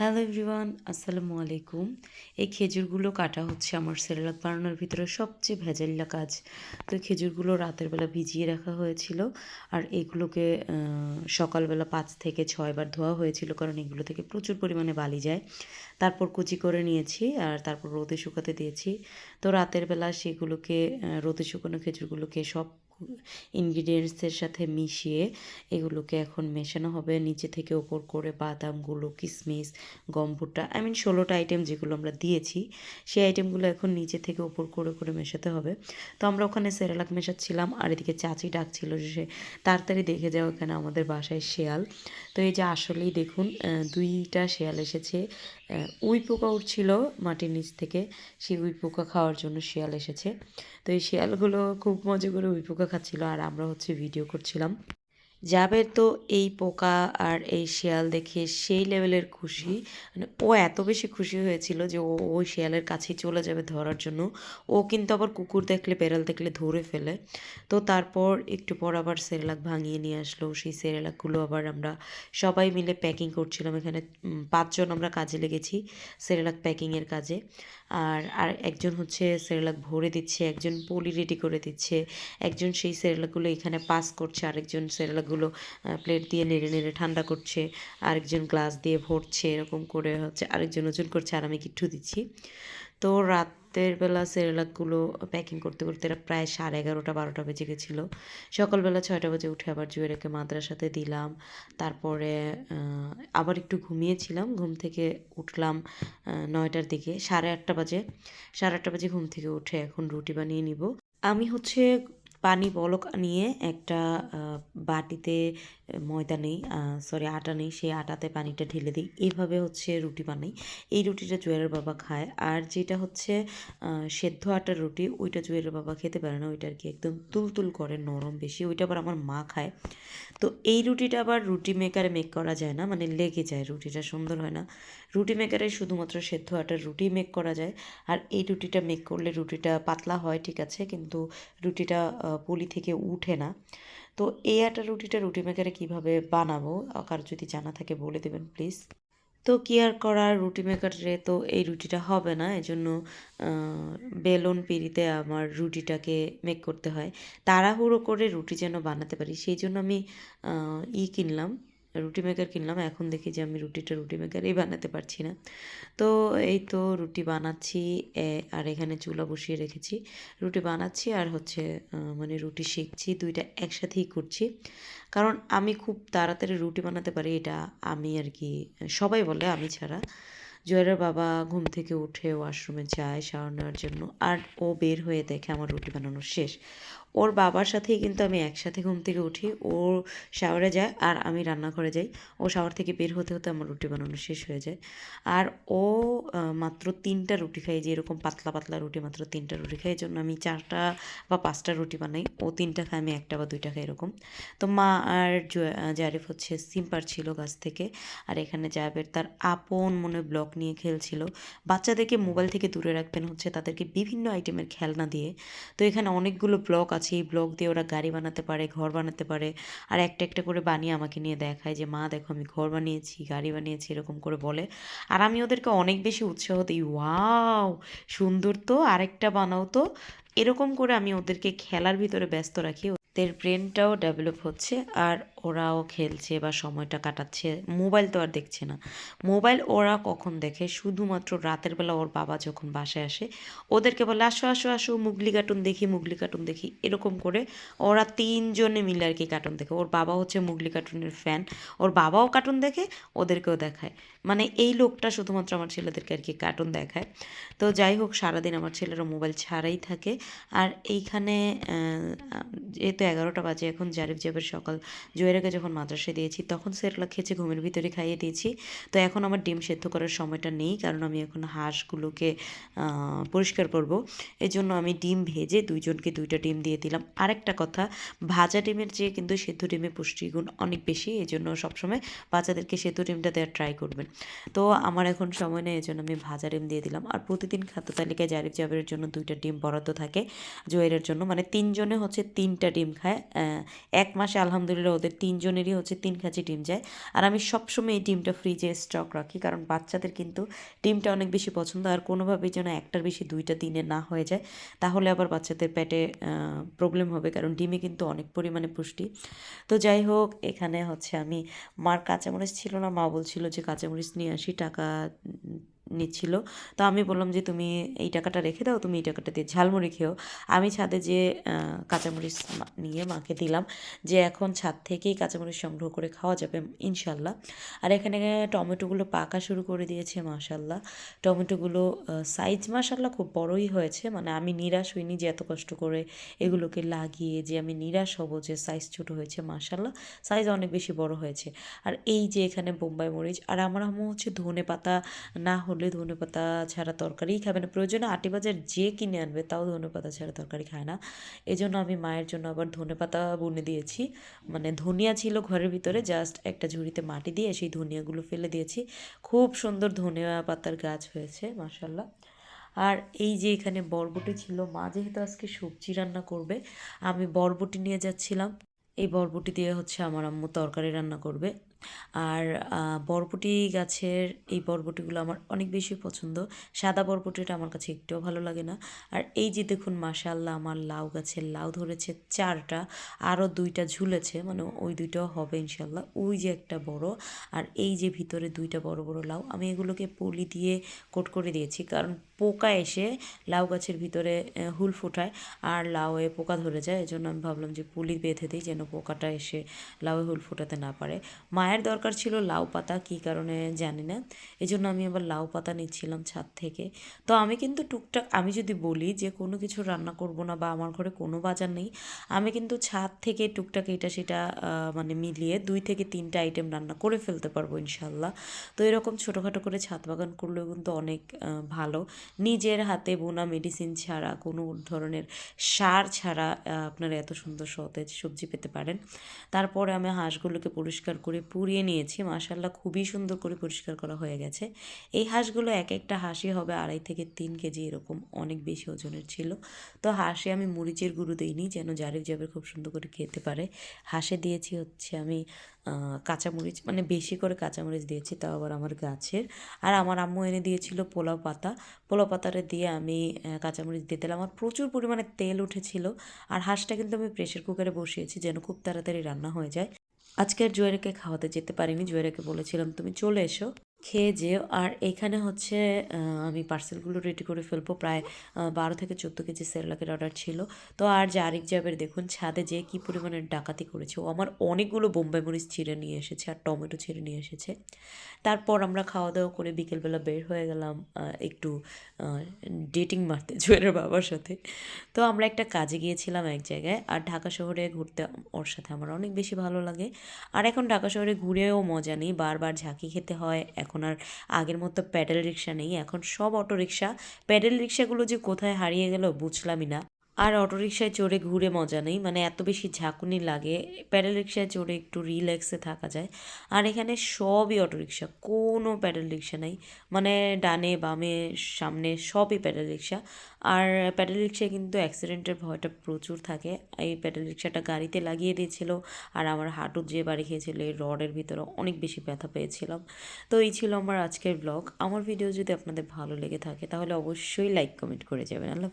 Hello everyone, আসসালামু আলাইকুম। এই খেজুরগুলো কাটা হচ্ছে আমার সেরেলাক বানানোর ভিতরে সবচেয়ে ভেজাল্লা কাজ। তো খেজুরগুলো রাতের বেলা ভিজিয়ে রাখা হয়েছিল আর এগুলোকে সকালবেলা পাঁচ থেকে ছয়বার ধোয়া হয়েছিল কারণ এগুলো থেকে প্রচুর পরিমাণে বালি যায়। তারপর কুচি করে নিয়েছি আর তারপর রোদে শুকাতে দিয়েছি। তো রাতের বেলা সেগুলোকে রোদে শুকানো খেজুরগুলোকে সব ইনগ্রিডিয়েন্টসের সাথে মিশিয়ে এগুলোকে এখন মেশানো হবে। নিচে থেকে ওপর করে বাদামগুলো কিশমিশ গম ভুট্টা আই মিন ষোলোটা আইটেম যেগুলো আমরা দিয়েছি, সেই আইটেমগুলো এখন নিচে থেকে ওপর করে করে মেশাতে হবে। তো আমরা ওখানে সেরালাক মেশাচ্ছিলাম, আর এদিকে চাচি ডাকছিল যে সে তাড়াতাড়ি দেখে যাও এখানে আমাদের বাসায় শেয়াল। তো এই যে আসলেই দেখুন দুইটা শেয়াল এসেছে। উই পোকা উঠছিল মাটির নিচ থেকে, সেই উই পোকা খাওয়ার জন্য শেয়াল এসেছে। তো এই শেয়ালগুলো খুব মজা করে উই পোকা খাচ্ছিল আর আমরা হচ্ছে ভিডিও করছিলাম। যাবে তো এই পোকা আর এই শিয়াল দেখে সেই লেভেলের খুশি। মানে ও এত বেশি খুশি হয়েছিল যে ও ওই শিয়ালের কাছেই চলে যাবে ধরার জন্য। ও কিন্তু আবার কুকুর দেখলে, বেড়াল দেখলে ধরে ফেলে। তো তারপর একটু পর আবার সেরেলাক ভাঙিয়ে নিয়ে আসলো। সেই সেরেলাকগুলো আবার আমরা সবাই মিলে প্যাকিং করছিলাম। এখানে পাঁচজন আমরা কাজে লেগেছি সেরেলাক প্যাকিংয়ের কাজে। আর আর একজন হচ্ছে সেরেলাক ভরে দিচ্ছে, একজন পলি রেডি করে দিচ্ছে, একজন সেই সেরেলাকগুলো এখানে পাস করছে, আরেকজন সেরেলাকগুলো প্লেট দিয়ে নেড়ে নেড়ে ঠান্ডা করছে, আরেকজন গ্লাস দিয়ে ভরছে, এরকম করে হচ্ছে, আরেকজন ওজন করছে, আর আমি কিট্টু দিচ্ছি। তো রাতের বেলা সেরেলাকগুলো প্যাকিং করতে করতে প্রায় সাড়ে এগারোটা, বারোটা বেজে গেছিল। সকালবেলা ছয়টা বাজে উঠে আবার জুয়েরাকে মাদ্রাসাতে দিলাম। তারপরে আবার একটু ঘুমিয়েছিলাম। ঘুম থেকে উঠলাম নয়টার দিকে, সাড়ে আটটা বাজে। সাড়ে আটটা বাজে ঘুম থেকে উঠে এখন রুটি বানিয়ে নিব। আমি হচ্ছে পানি বলক নিয়ে একটা বাটিতে ময়দা নেই সরি আটা নেই, সেই আটাতে পানিটা ঢেলে দিই। এভাবে হচ্ছে রুটি বানাই। এই রুটিটা জুয়েলের বাবা খায়। আর যেটা হচ্ছে সেদ্ধ আটার রুটি, ওইটা জুয়েলের বাবা খেতে পারে না। ওইটা আর কি একদম তুলতুল করে, নরম বেশি। ওইটা আবার আমার মা খায়। তো এই রুটিটা আবার রুটি মেকারে মেক করা যায় না মানে লেগে যায়। রুটিটা সুন্দর হয় না। রুটি মেকারে শুধুমাত্র সেদ্ধ আটার রুটি মেক করা যায়। আর এই রুটিটা মেক করলে রুটিটা পাতলা হয়, ঠিক আছে, কিন্তু রুটিটা পুলি থেকে উঠে না। তো এই আটা রুটিটা রুটি মেকারে কীভাবে বানাবো? কার যদি জানা থাকে বলে দেবেন প্লিজ তো কি আর করার? রুটি মেকারে তো এই রুটিটা হবে না, এজন্য জন্য বেলন পিড়িতে আমার রুটিটাকে মেক করতে হয়। তাড়াহুড়ো করে রুটি যেন বানাতে পারি, সেই জন্য আমি ই কিনলাম। রুটি মেকার কিনলাম, এখন দেখি যে আমি রুটিটা রুটি মেকারই বানাতে পারছি না। তো এই তো রুটি বানাচ্ছি আর এখানে চুলা বসিয়ে রেখেছি। রুটি বানাচ্ছি আর হচ্ছে মানে রুটি শিখছি দুইটা একসাথেই করছি। কারণ আমি খুব তাড়াতাড়ি রুটি বানাতে পারি, এটা আমি আর কি, সবাই বলে আমি ছাড়া। জয়ের বাবা ঘুম থেকে উঠে ওয়াশরুমে যায় শাওয়ার নেওয়ার জন্য, আর ও বের হয়ে দেখে আমার রুটি বানানো শেষ। ওর বাবার সাথেই কিন্তু আমি একসাথে ঘুম থেকে উঠি। ও শাওয়ারে যায় আর আমি রান্নাঘরে যাই। ও শাওয়ার থেকে বের হতে হতে আমার রুটি বানানো শেষ হয়ে যায়। আর ও মাত্র তিনটা রুটি খাই যে এরকম পাতলা পাতলা রুটি মাত্র তিনটা রুটি খাই জন্য আমি চারটা বা পাঁচটা রুটি বানাই। ও তিনটা খাই আমি একটা বা দুইটা খাই এরকম। তো মা আর জারিফ হচ্ছে সিম্পার ছিল গাছ থেকে। আর এখানে জাবের তার আপন মনে ব্লক নিয়ে খেলছিল। বাচ্চাদেরকে মোবাইল থেকে দূরে রাখবেন হচ্ছে তাদেরকে বিভিন্ন আইটেমের খেলনা দিয়ে। তো এখানে অনেকগুলো ব্লক আছে এই ব্লগ দিয়ে ওরা গাড়ি বানাতে পারে, ঘর বানাতে পারে। আর একটা একটা করে বানিয়ে আমাকে নিয়ে দেখায় যে, মা, দেখো আমি ঘর বানিয়েছি, গাড়ি বানিয়েছি, এরকম করে বলে। আর আমি ওদেরকে অনেক বেশি উৎসাহ দিই, ওয়াও, সুন্দর তো, আরেকটা বানাও তো। এরকম করে আমি ওদেরকে খেলার ভিতরে ব্যস্ত রাখি ওদের ব্রেনটাও ডেভেলপ হচ্ছে আর ওরাও খেলছে বা সময়টা কাটাচ্ছে। মোবাইল তো আর দেখছে না। মোবাইল ওরা কখন দেখে? শুধুমাত্র রাতের বেলা ওর বাবা যখন বাসায় আসে, ওদেরকে বলে, আসো আসো আসো, মুগলি কার্টুন দেখি, মুগলি কার্টুন দেখি। এরকম করে ওরা তিনজনে মিলে আর কি কার্টুন দেখে। ওর বাবা হচ্ছে মুগলি কার্টুনের ফ্যান ওর বাবাও কার্টুন দেখে, ওদেরকেও দেখায়। মানে এই লোকটা শুধুমাত্র আমার ছেলেদেরকে আর কি কার্টুন দেখায়। তো যাই হোক, সারাদিন আমার ছেলেরা মোবাইল ছাড়াই থাকে। আর এইখানে যেহেতু এগারোটা বাজে এখন জারিফ জাবের সকাল। জয়েরাকে যখন মাদ্রাসায় দিয়েছি, তখন সেরলা খেয়েছে, ঘুমের ভিতরে খাইয়ে দিয়েছি। তো এখন আমার ডিম সেদ্ধ করার সময়টা নেই, কারণ আমি এখন হাঁসগুলোকে পরিষ্কার করব। এই জন্য আমি ডিম ভেজে দুইজনকে দুইটা ডিম দিয়ে দিলাম। আরেকটা কথা, ভাজা ডিমের চেয়ে কিন্তু সেদ্ধ ডিমে পুষ্টিগুণ অনেক বেশি এই জন্য সবসময় বাচ্চাদেরকে সেদ্ধ ডিমটা দেওয়ার ট্রাই করবেন। তো আমার এখন সময় নেই এই জন্য আমি ভাজা ডিম দিয়ে দিলাম। আর প্রতিদিন খাদ্য তালিকায় জারিফ জাবের জন্য দুইটা ডিম বরাদ্দ থাকে। জয়ের জন্য মানে তিনজনে হচ্ছে তিনটা ডিম ডিম খায় এক মাসে আলহামদুলিল্লাহ ওদের তিনজনেরই হচ্ছে তিন খাঁচি ডিম যায়। আর আমি সবসময় এই ডিমটা ফ্রিজে স্টক রাখি, কারণ বাচ্চাদের কিন্তু ডিমটা অনেক বেশি পছন্দ, আর কোনোভাবেই যেন একটার বেশি দুইটা দিনে না হয়ে যায়। তাহলে আবার বাচ্চাদের পেটে প্রবলেম হবে, কারণ ডিমে কিন্তু অনেক পরিমাণে পুষ্টি। তো যাই হোক, এখানে হচ্ছে আমি মার কাঁচামরিচ ছিল না, মা বলছিল যে কাঁচামরিচ নিয়ে আসি, টাকা নিচ্ছিল। তো আমি বললাম যে, তুমি এই টাকাটা রেখে দাও, তুমি এই টাকাটা দিয়ে ঝালমুড়ি খেও। আমি ছাদে যে কাঁচামরিচ নিয়ে মাকে দিলাম যে, এখন ছাদ থেকেই কাঁচামরিচ সংগ্রহ করে খাওয়া যাবে, ইনশাল্লাহ। আর এখানে টমেটোগুলো পাকা শুরু করে দিয়েছে, মাশাল্লাহ। টমেটোগুলো সাইজ মাশাল্লাহ খুব বড়ই হয়েছে। মানে আমি নিরাশ হইনি যে, এত কষ্ট করে এগুলোকে লাগিয়ে যে, আমি নিরাশ হব যে, সাইজ ছোট হয়েছে, মাশাল্লাহ। সাইজ অনেক বেশি বড় হয়েছে। আর এই যে, এখানে বোম্বাই মরিচ, আর আমার আম্মু হচ্ছে ধনে পাতা না হলে ধনে পাতা ছাড়া তরকারিই খাবে না। প্রয়োজনে আটি বাজার যে কিনে আনবে তাও ধনে পাতা ছাড়া তরকারি খায় না। এজন্য আমি মায়ের জন্য আবার ধনে পাতা বুনে দিয়েছি। মানে ধনিয়া ছিল ঘরের ভিতরে জাস্ট একটা ঝুড়িতে মাটি দিয়ে সেই ধনিয়াগুলো ফেলে দিয়েছি। খুব সুন্দর ধনিয়া পাতার গাছ হয়েছে মাসাল্লাহ আর এই যে এখানে বরবটি ছিল, মা যেহেতু আজকে সবজি রান্না করবে, আমি বরবটি নিয়ে যাচ্ছিলাম। এই বরবটি দিয়ে হচ্ছে আমার আম্মু তরকারি রান্না করবে। আর বরবটি গাছের এই বরবটিগুলো আমার অনেক বেশি পছন্দ। সাদা বরবটিটা আমার কাছে একটুও ভালো লাগে না। আর এই যে দেখুন মাশাল্লাহ আমার লাউ গাছের লাউ ধরেছে চারটা, আরও দুইটা ঝুলেছে মানে ওই দুইটাও হবে ইনশাল্লাহ ওই যে একটা বড় আর এই যে ভিতরে দুইটা বড় বড় লাউ, আমি এগুলোকে পলি দিয়ে কোট করে দিয়েছি। কারণ পোকা এসে লাউ গাছের ভিতরে হুল ফোটায় আর লাউয়ে পোকা ধরে যায়। এজন্য আমি ভাবলাম যে পুলি বেঁধে দিই যেন পোকাটা এসে লাউয়ে হুল ফোটাতে না পারে। মায়ের দরকার ছিল লাউ পাতা, কী কারণে জানি না। এই জন্য আমি আবার লাউ পাতা নিচ্ছিলাম ছাদ থেকে। তো আমি কিন্তু টুকটাক, আমি যদি বলি যে কোনো কিছু রান্না করব না বা আমার ঘরে কোনো বাজার নেই, আমি কিন্তু ছাদ থেকে টুকটাক এটা সেটা মানে মিলিয়ে দুই থেকে তিনটা আইটেম রান্না করে ফেলতে পারব ইনশাল্লাহ তো এরকম ছোটোখাটো করে ছাদ বাগান করলেও কিন্তু অনেক ভালো। নিজের হাতে বোনা মেডিসিন ছাড়া, কোনো ধরনের সার ছাড়া আপনারা এত সুন্দর সতেজ সবজি পেতে পারেন। তারপরে আমি হাঁসগুলোকে পরিষ্কার করে পুড়িয়ে নিয়েছি মাশাল্লাহ খুবই সুন্দর করে পরিষ্কার করা হয়ে গেছে। এই হাঁসগুলো এক একটা হাঁসই হবে আড়াই থেকে তিন কেজি এরকম অনেক বেশি ওজনের ছিল। তো হাঁসে আমি মরিচের গুঁড়ো দিইনি, যেন জারিফ জাবের খুব সুন্দর করে খেতে পারে। হাঁসে দিয়েছি হচ্ছে আমি কাঁচামরিচ মানে বেশি করে কাঁচামরিচ দিয়েছি, তাও আবার আমার গাছের। আর আমার আম্মু এনে দিয়েছিল পোলাও পাতা। পোলাও পাতাটা দিয়ে আমি কাঁচামরিচ দিয়ে দিলাম। আমার প্রচুর পরিমাণে তেল উঠেছিল। আর হাঁসটা কিন্তু আমি প্রেশার কুকারে বসিয়েছি, যেন খুব তাড়াতাড়ি রান্না হয়ে যায়। আজকে আর জুয়ারিকে খাওয়াতে যেতে পারিনি জুয়েরাকে বলেছিলাম তুমি চলে এসো। খেয়ে যেও। আর এখানে হচ্ছে আমি পার্সেলগুলো রেডি করে ফেলব। প্রায় বারো থেকে চোদ্দ কেজি সেরলাকের অর্ডার ছিল। তো আর যে আরিক যাবের দেখুন, ছাদে যে কী পরিমাণে ডাকাতি করেছে। ও আমার অনেকগুলো বোম্বাই মরিচ ছিঁড়ে নিয়ে এসেছে আর টমেটো ছিঁড়ে নিয়ে এসেছে। তারপর আমরা খাওয়া দাওয়া করে বিকেলবেলা বের হয়ে গেলাম একটু ডেটিং মারতে জুয়েলের বাবার সাথে। তো আমরা একটা কাজে গিয়েছিলাম এক জায়গায় আর ঢাকা শহরে ঘুরতে ওর সাথে আমার অনেক বেশি ভালো লাগে। আর এখন ঢাকা শহরে ঘুরেও মজা নেই। বারবার ঝাঁকি খেতে হয় এখন আর আগের মতো প্যাডেল রিক্সা নেই। এখন সব অটো রিক্সা প্যাডেল রিক্সাগুলো যে কোথায় হারিয়ে গেল বুঝলামই না। আর অটোরিকশায় চড়ে ঘুরে মজা নেই। মানে এত বেশি ঝাঁকুনি লাগে। প্যাডেল রিক্সায় চড়ে একটু রিল্যাক্সে থাকা যায়। আর এখানে সবই অটোরিকশা। কোনো প্যাডেল রিক্সা নেই। মানে ডানে, বামে, সামনে সবই প্যাডেল রিক্সা আর প্যাডেল রিক্সায় কিন্তু অ্যাক্সিডেন্টের ভয়টা প্রচুর থাকে। এই প্যাডেল রিক্সাটা গাড়িতে লাগিয়ে দিয়েছিল। আর আমার হাঁটু যে বাড়ি খেয়েছিল, এই রডের ভিতরে অনেক বেশি ব্যথা পেয়েছিলাম। তো এই ছিল আমার আজকের ব্লগ আমার ভিডিও যদি আপনাদের ভালো লেগে থাকে, তাহলে অবশ্যই লাইক কমেন্ট করে যাবেন। আল্লাহ